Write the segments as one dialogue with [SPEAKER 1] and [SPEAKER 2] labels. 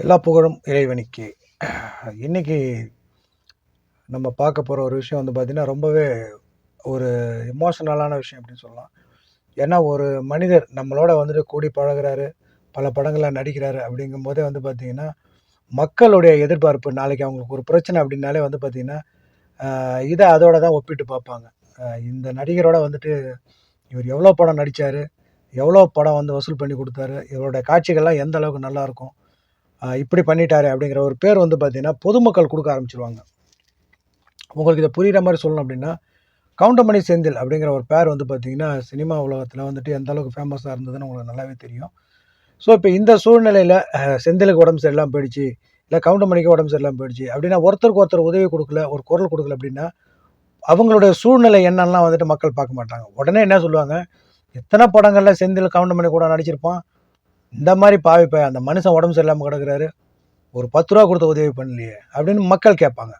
[SPEAKER 1] எல்லா புகழும் இறைவனுக்கு. இன்றைக்கி நம்ம பார்க்க போகிற ஒரு விஷயம் வந்து பார்த்திங்கன்னா ரொம்பவே ஒரு எமோஷனலான விஷயம் அப்படின்னு சொல்லலாம். ஏன்னா ஒரு மனிதர் நம்மளோட வந்துட்டு கூடி பழகுறாரு பல படங்களில் நடிக்கிறாரு அப்படிங்கும் போதே வந்து பார்த்திங்கன்னா மக்களுடைய எதிர்பார்ப்பு நாளைக்கு அவங்களுக்கு ஒரு பிரச்சனை அப்படின்னாலே வந்து பார்த்திங்கன்னா இதை அதோட தான் ஒப்பிட்டு பார்ப்பாங்க. இந்த நடிகரோட வந்துட்டு இவர் எவ்வளோ படம் நடித்தார் எவ்வளோ படம் வந்து வசூல் பண்ணி கொடுத்தாரு இவருடைய காட்சிகள்லாம் எந்த அளவுக்கு நல்லாயிருக்கும் இப்படி பண்ணிட்டாரு அப்படிங்கிற ஒரு பேர் வந்து பார்த்திங்கன்னா பொதுமக்கள் கொடுக்க ஆரம்பிச்சிருவாங்க. உங்களுக்கு இதை புரிகிற மாதிரி சொல்லணும் அப்படின்னா கவுண்டமணி செந்தில் அப்படிங்கிற ஒரு பேர் வந்து பார்த்திங்கன்னா சினிமா உலகத்தில் வந்துட்டு எந்த அளவுக்கு ஃபேமஸாக இருந்ததுன்னு உங்களுக்கு நல்லாவே தெரியும். ஸோ இப்போ இந்த சூழ்நிலையில் செந்திலுக்கு உடம்பு சரியில்லாமல் போயிடுச்சு இல்லை கவுண்டமணிக்கு உடம்பு சரியில்லாமல் போயிடுச்சு அப்படின்னா ஒருத்தருக்கு ஒருத்தர் உதவி கொடுக்கல ஒரு குரல் கொடுக்கல அப்படின்னா அவங்களுடைய சூழ்நிலை என்னன்னா வந்துட்டு மக்கள் பார்க்க மாட்டாங்க. உடனே என்ன சொல்லுவாங்க எத்தனை படங்களில் செந்தில் கவுண்டமணி கூட நடிச்சிருப்பான் இந்த மாதிரி பாவிப்ப அந்த மனுஷன் உடம்பு சரியில்லாமல் கிடக்குறாரு. ஒரு பத்து ரூபா கொடுத்து உதவி பண்ணலையே அப்படின்னு மக்கள் கேட்பாங்க.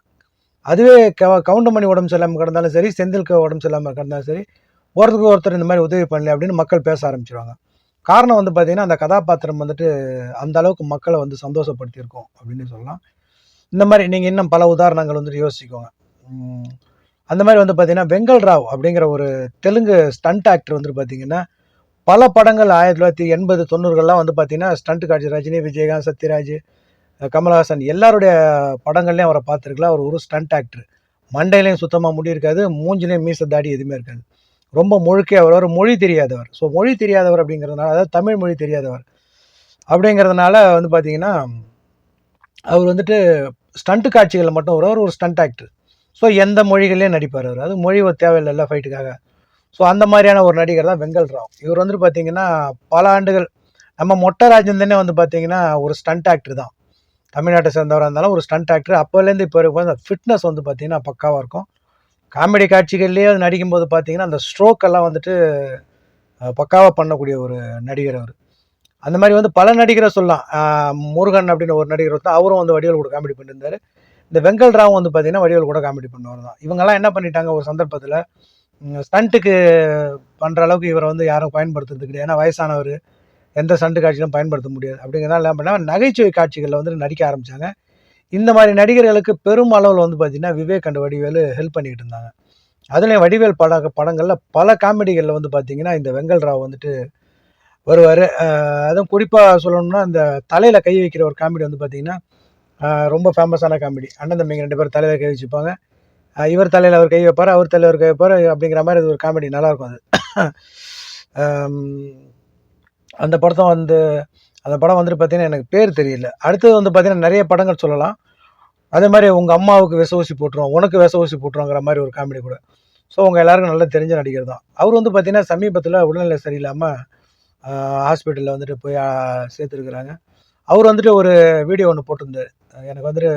[SPEAKER 1] அதுவே க கவுண்டமணி உடம்பு சரியில்லாமல் கிடந்தாலும் சரி செந்திலுக்கு உடம்பு சரியில்லாமல் கிடந்தாலும் சரி ஒருத்தருக்கு ஒருத்தர் இந்த மாதிரி உதவி பண்ணல அப்படின்னு மக்கள் பேச ஆரம்பிச்சிருவாங்க. காரணம் வந்து பார்த்தீங்கன்னா அந்த கதாபாத்திரம் வந்துட்டு அந்த அளவுக்கு மக்களை வந்து சந்தோஷப்படுத்தியிருக்கோம் அப்படின்னு சொல்லலாம். இந்த மாதிரி நீங்கள் இன்னும் பல உதாரணங்கள் வந்துட்டு யோசிக்கோங்க அந்த மாதிரி வந்து பார்த்திங்கன்னா வெங்கல் ராவ் அப்படிங்கிற ஒரு தெலுங்கு ஸ்டண்ட் ஆக்டர் வந்துட்டு பார்த்தீங்கன்னா பல படங்கள் ஆயிரத்தி தொள்ளாயிரத்தி எண்பது தொண்ணூறுகள்லாம் வந்து பார்த்தீங்கன்னா ஸ்டண்ட் காட்சி ரஜினி விஜயகாந்த் சத்யராஜ் கமல்ஹாசன் எல்லாருடைய படங்கள்லையும் அவரை பார்த்துருக்கலாம். அவர் ஒரு ஸ்டண்ட் ஆக்டர். மண்டையிலையும் சுத்தமாக முடி இருக்காது மூஞ்சிலையும் மீச தாடி எதுவுமே இருக்காது. ரொம்ப முழுக்கே அவர் ஒரு மொழி தெரியாதவர். ஸோ மொழி தெரியாதவர் அப்படிங்கிறதுனால அதாவது தமிழ் மொழி தெரியாதவர். அப்படிங்கிறதுனால வந்து பார்த்தீங்கன்னா அவர் வந்துட்டு ஸ்டண்ட் காட்சிகளில் மட்டும் வருவார் ஒரு ஸ்டண்ட் ஆக்டர். ஸோ எந்த மொழிகள்லேயும் நடிப்பார் அவர். அது மொழி தேவையில்லை ஃபைட்டுக்காக ஸோ அந்த மாதிரியான ஒரு நடிகர் தான் வெங்கல் ராவ். இவர் வந்துட்டு பார்த்தீங்கன்னா பல ஆண்டுகள் நம்ம மொட்டை தானே வந்து பார்த்தீங்கன்னா ஒரு ஸ்டண்ட் ஆக்டர் தான். தமிழ்நாட்டை சேர்ந்தவராக இருந்தாலும் ஒரு ஸ்டண்ட் ஆக்டர் அப்போலேருந்து இப்போ வரைக்கும் அந்த ஃபிட்னஸ் வந்து பார்த்தீங்கன்னா பக்காவாக இருக்கும். காமெடி காட்சிகள்லேயே நடிக்கும்போது பார்த்தீங்கன்னா அந்த ஸ்ட்ரோக் எல்லாம் வந்துட்டு பக்காவாக பண்ணக்கூடிய ஒரு நடிகர் அவர். அந்த மாதிரி வந்து பல நடிகரை சொல்லலாம். முருகன் அப்படின்னு ஒரு நடிகர் தான் அவரும் வந்து வடிவல் கூட காமெடி பண்ணியிருந்தார். இந்த வெங்கல் ராவ் வந்து பார்த்தீங்கன்னா வடிவல் கூட காமெடி பண்ணுவார் தான். இவங்கெல்லாம் என்ன பண்ணிட்டாங்க ஒரு சந்தர்ப்பத்தில் ஸ்டண்ட்டுக்கு பண்ணுற அளவுக்கு இவரை வந்து யாரும் பயன்படுத்துறது கிடையாது. ஏன்னா வயசானவர் எந்த ஸ்டண்ட்டு காட்சியிலும் பயன்படுத்த முடியாது. அப்படிங்கிறதால என்ன பண்ணால் நகைச்சுவை காட்சிகளில் வந்து நடிக்க ஆரம்பித்தாங்க இந்த மாதிரி நடிகர்களுக்கு பெரும் அளவில் வந்து பார்த்தீங்கன்னா விவேக் அண்ட் வடிவேலு ஹெல்ப் பண்ணிக்கிட்டு இருந்தாங்க. அதுலேயும் வடிவேல் பட படங்களில் பல காமெடிகளில் வந்து பார்த்திங்கன்னா இந்த வெங்கல் ராவ் வந்துட்டு வருவார். அதுவும் குறிப்பாக சொல்லணும்னா இந்த தலையில் கை வைக்கிற ஒரு காமெடி வந்து பார்த்திங்கன்னா ரொம்ப ஃபேமஸான காமெடி. அண்ணன் தம்பிங்க ரெண்டு பேரும் தலையில் கை வச்சுப்பாங்க. இவர் தலையில் அவர் கை வைப்பார் அவர் தலையில் அவர் கை வைப்பார் அப்படிங்கிற மாதிரி அது ஒரு காமெடி நல்லாயிருக்கும் அது. அந்த படத்தை வந்து அந்த படம் வந்துட்டு பார்த்தீங்கன்னா எனக்கு பேர் தெரியல. அடுத்தது வந்து பார்த்தீங்கன்னா நிறைய படங்கள் சொல்லலாம். அதே மாதிரி உங்கள் அம்மாவுக்கு விச ஊசி போட்டுருவோம் உனக்கு விச ஊசி போட்டுருவோங்கிற மாதிரி ஒரு காமெடி கூட. ஸோ உங்கள் எல்லாருக்கும் நல்லா தெரிஞ்ச நடிகர் தான். அவர் வந்து பார்த்தீங்கன்னா சமீபத்தில் உடல்நிலை சரியில்லாமல் ஹாஸ்பிட்டலில் வந்துட்டு போய் சேர்த்துருக்குறாங்க. அவர் வந்துட்டு ஒரு வீடியோ ஒன்று போட்டிருந்தார். எனக்கு வந்துட்டு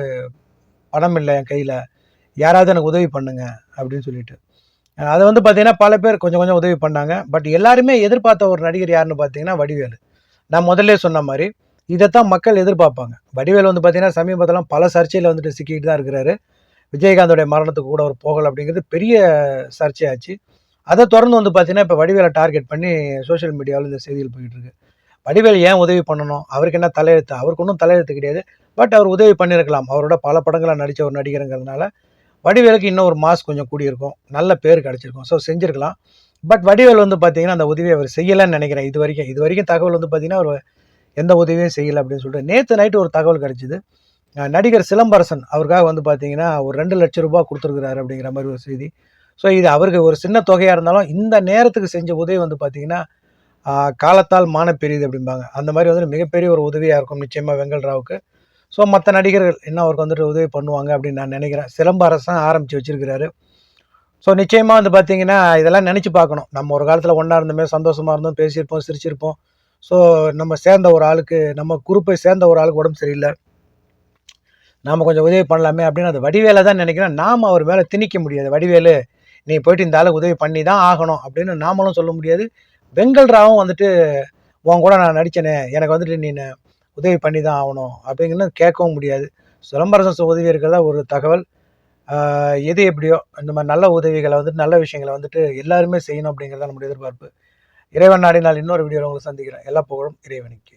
[SPEAKER 1] பணம் இல்லை என் கையில். யாராவது எனக்கு உதவி பண்ணுங்க அப்படின்னு சொல்லிட்டு. அதை வந்து பார்த்தீங்கன்னா பல பேர் கொஞ்சம் கொஞ்சம் உதவி பண்ணாங்க. பட் எல்லாருமே எதிர்பார்த்த ஒரு நடிகர் யாருன்னு பார்த்தீங்கன்னா வடிவேலு. நான் முதல்ல சொன்ன மாதிரி இதைத்தான் மக்கள் எதிர்பார்ப்பாங்க. வடிவேல் வந்து பார்த்தீங்கன்னா சமீபத்திலாம் பல சர்ச்சையில் வந்துட்டு சிக்கிட்டு தான் இருக்கிறாரு. விஜயகாந்தோடைய மரணத்துக்கு கூட அவர் போகலை அப்படிங்கிறது பெரிய சர்ச்சையாச்சு. அதை தொடர்ந்து வந்து பார்த்தீங்கன்னா இப்போ வடிவேலை டார்கெட் பண்ணி சோஷியல் மீடியாவில் இந்த செய்திகள் போயிட்டு இருக்கு. வடிவேல் ஏன் உதவி பண்ணணும்? அவருக்கு என்ன தலையெழுத்து? அவருக்கு ஒன்றும் தலையெழுத்து கிடையாது. பட் அவர் உதவி பண்ணியிருக்கலாம். அவரோட பல படங்களை நடித்த ஒரு நடிகருங்கிறதுனால வடிவேலுக்கு இன்னும் ஒரு மாஸ் கொஞ்சம் கூடியிருக்கும். நல்ல பேர் கிடச்சிருக்கும். ஸோ செஞ்சுருக்கலாம். பட் வடிவேல் வந்து பார்த்தீங்கன்னா அந்த உதவியை அவர் செய்யலைன்னு நினைக்கிறேன். இது வரைக்கும் இது வரைக்கும் தகவல் வந்து பார்த்தீங்கன்னா அவர் எந்த உதவியும் செய்யலை அப்படின்னு சொல்லிட்டு. நேற்று நைட்டு ஒரு தகவல் கிடச்சிது. நடிகர் சிலம்பரசன் அவருக்காக வந்து பார்த்தீங்கன்னா ஒரு ரெண்டு லட்சம் ரூபாய் கொடுத்துருக்குறாரு அப்படிங்கிற மாதிரி ஒரு செய்தி. ஸோ இது அவருக்கு ஒரு சின்ன தொகையாக இருந்தாலும் இந்த நேரத்துக்கு செஞ்ச உதவி வந்து பார்த்தீங்கன்னா காலத்தால் மான பெரியது அப்படிம்பாங்க. அந்த மாதிரி வந்து மிகப்பெரிய ஒரு உதவியாக இருக்கும் நிச்சயமாக வெங்கல் ராவுக்கு ஸோ மற்ற நடிகர்கள் என்ன அவருக்கு வந்துட்டு உதவி பண்ணுவாங்க அப்படின்னு நான் நினைக்கிறேன். சிலம்பரசன் ஆரம்பித்து வச்சுருக்கிறாரு. ஸோ நிச்சயமாக வந்து பார்த்தீங்கன்னா இதெல்லாம் நினச்சி பார்க்கணும். நம்ம ஒரு காலத்தில் ஒன்றா இருந்தோமே சந்தோஷமாக இருந்தோம் பேசியிருப்போம் சிரிச்சிருப்போம். ஸோ நம்ம சேர்ந்த ஒரு ஆளுக்கு நம்ம குரூப்பை சேர்ந்த ஒரு ஆளுக்கு உடம்பு சரியில்லை. நாம் கொஞ்சம் உதவி பண்ணலாமே அப்படின்னு அது வடிவேலை தான் நினைக்கிறேன். நாம் அவர் மேலே திணிக்க முடியாது. வடிவேலு நீ போயிட்டு இந்த ஆளுக்கு உதவி பண்ணி தான் ஆகணும் அப்படின்னு நாமளும் சொல்ல முடியாது. வெங்கல் ராவும் வந்துட்டு உன் கூட நான் நடித்தேனே எனக்கு வந்துட்டு நீ உதவி பண்ணி தான் ஆகணும் அப்படிங்கிறது கேட்கவும் முடியாது. சிலம்பரசன் உதவியர்கள் ஒரு தகவல் எது எப்படியோ இந்த மாதிரி நல்ல உதவிகளை வந்துட்டு நல்ல விஷயங்களை வந்துட்டு எல்லாருமே செய்யணும் அப்படிங்கிறத நம்முடைய எதிர்பார்ப்பு. இறைவன் நாடினால் இன்னொரு வீடியோவில் உங்களை சந்திக்கிறேன். எல்லா புகழும் இறைவனுக்கு.